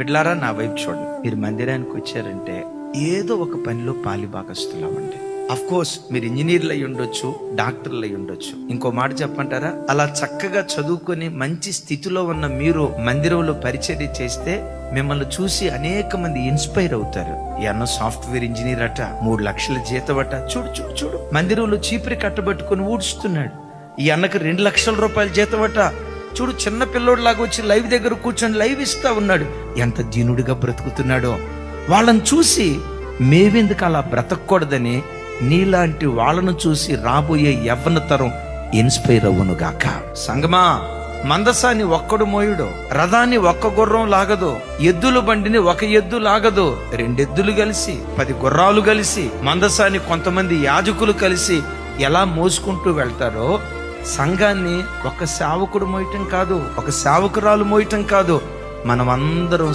బిడ్లారా నా వైపు చూడండి. మీరు మందిరానికి వచ్చారంటే ఏదో ఒక పనిలో పాలిభాగస్తులవ్వండి అఫ్ కోర్స్ మీరు ఇంజనీర్లు అయి ఉండొచ్చు డాక్టర్లు అయి ఉండొచ్చు. ఇంకో మాట చెప్పంటారా అలా చక్కగా చదువుకొని మంచి స్థితిలో ఉన్న మీరు మందిరంలో పరిచర్య చేస్తే మిమ్మల్ని చూసి అనేక మంది ఇన్స్పైర్ అవుతారు. ఈ సాఫ్ట్వేర్ ఇంజనీర్ అట మూడు లక్షల జీతం చూడు చూడు చూడు. మందిరంలో చీపురి కట్టబెట్టుకుని ఊడుస్తున్నాడు. ఈ అన్నకి రెండు లక్షల రూపాయల జీతం చూడు చిన్న పిల్లోడిలాగా వచ్చి లైవ్ దగ్గర కూర్చొని లైవ్ ఇస్తా ఉన్నాడు. ఎంత దీనుడిగా బ్రతుకుతున్నాడో. వాళ్ళని చూసి మేవెందుకు అలా బ్రతకూడదని నీలాంటి వాళ్ళను చూసి రాబోయే యవ్వన తరం ఇన్స్పైర్ అవ్వను గాక. సంగమా మందసాన్ని ఒక్కడు మోయుడు రథాన్ని ఒక్క గుర్రం లాగదు ఎద్దుల బండిని ఒక ఎద్దు లాగదు రెండెద్దులు కలిసి పది గుర్రాలు కలిసి మందసాన్ని కొంతమంది యాజకులు కలిసి ఎలా మోసుకుంటూ వెళ్తారో సంఘాన్ని ఒక సేవకుడు మోయటం కాదు ఒక సేవకురాలు మోయటం కాదు. మనమందరం